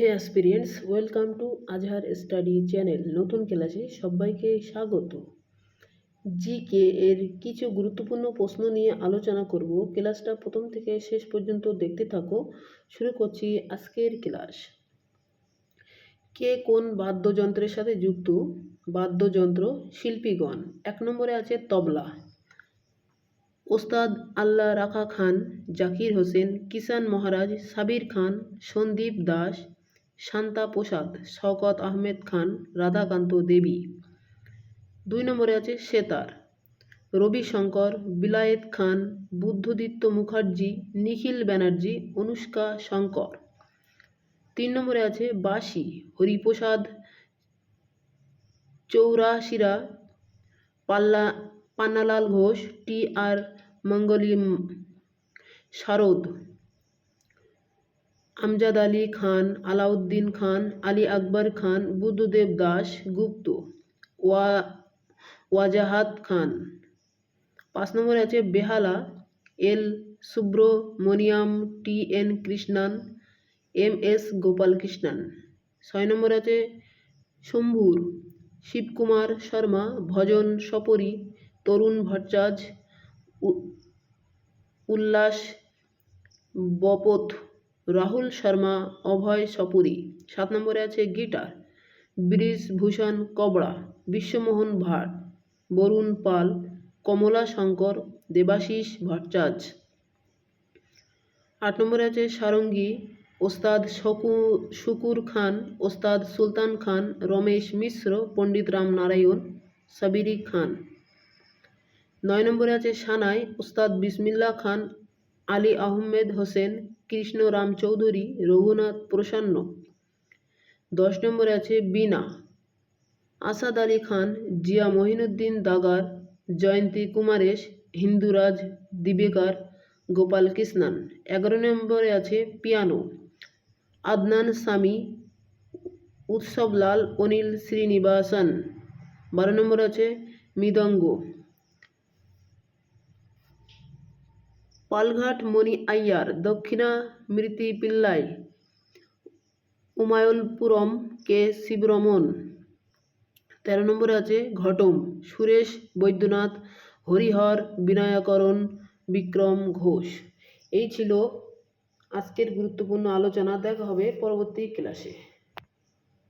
Hey aspirants welcome to Azhar study channel. নতুন ক্লাসে সবাইকে স্বাগত। জিকে এর কিছু গুরুত্বপূর্ণ প্রশ্ন নিয়ে আলোচনা করব। ক্লাসটা প্রথম থেকে শেষ পর্যন্ত দেখতে থাকো। শুরু করছি আজকের ক্লাস। কে কোন বাদ্যযন্ত্রের সাথে যুক্ত? বাদ্যযন্ত্র শিল্পীগণ। এক নম্বরে আছে তবলা। ওস্তাদ আল্লাহ রাখা খান, জাকির হোসেন কিষান মহারাজ, সাবির খান, সন্দীপ দাস শান্তা প্রসাদ, শওকত আহমেদ খান, রাধাকান্ত দেবী। দুই নম্বরে আছে সেতার। রবি শঙ্কর বিলায়েত খান, বুদ্ধদিত্য মুখার্জি, নিখিল ব্যানার্জি, অনুষ্কা শঙ্কর। তিন নম্বরে আছে বাঁশি, হরিপ্রসাদ চৌরাশিরা, পাল্লা, পান্নালাল ঘোষ, টি আর মঙ্গলি শারদ। আমজাদ আলী খান, আলাউদ্দিন খান, আলী আকবর খান, বুদ্ধদেব দাস, গুপ্ত, ওয়া, ওয়াজাহাত খান। পাঁচ নম্বরে আছে Behala, L Subramaniam, T N Krishnan, M S Gopalakrishnan. ছয় নম্বরে আছে শম্ভুর, শিবকুমার শর্মা, ভজন সপরি, তরুণ ভট্টাচার্য উল্লাস বপত রাহুল শর্মা, অভয় সপুরি। সাত নম্বরে আছে গিটার ব্রিজভূষণ কবড়া, বিশ্বমোহন ভাট, বরুণ পাল, কমলা শঙ্কর, দেবাশিস ভট্টাচার্য আট নম্বরে আছে সারঙ্গী, ওস্তাদ শকু, শুকুর খান, ওস্তাদ সুলতান খান, রমেশ মিশ্র, পণ্ডিত রাম নারায়ণ, সাবিরি খান। নয় নম্বরে আছে সানাই, ওস্তাদ বিসমিল্লা খান আলী আহমেদ হোসেন, কৃষ্ণ রাম চৌধুরী, রঘুনাথ প্রসন্ন। দশ নম্বরে আছে বিনা আসাদ আলী খান, জিয়া মহিনুদ্দিন দাগার, জয়ন্তী কুমারেশ, হিন্দুরাজ দিবেকার, গোপাল কৃষ্ণান। এগারো নম্বরে আছে পিয়ানো। আদনান স্বামী, উৎসবলাল, অনিল শ্রীনিবাসন। বারো নম্বর আছে মৃদঙ্গ। পালঘাট, মণি আইয়ার, দক্ষিণা মৃতি পিল্লাই উমায়লপুরম কে শিবরমন। তেরো নম্বরে আছে ঘটম, সুরেশ বৈদ্যনাথ, হরিহর বিনায়করণ, বিক্রম ঘোষ। এই ছিল আজকের গুরুত্বপূর্ণ আলোচনা, দেখা হবে পরবর্তী ক্লাসে।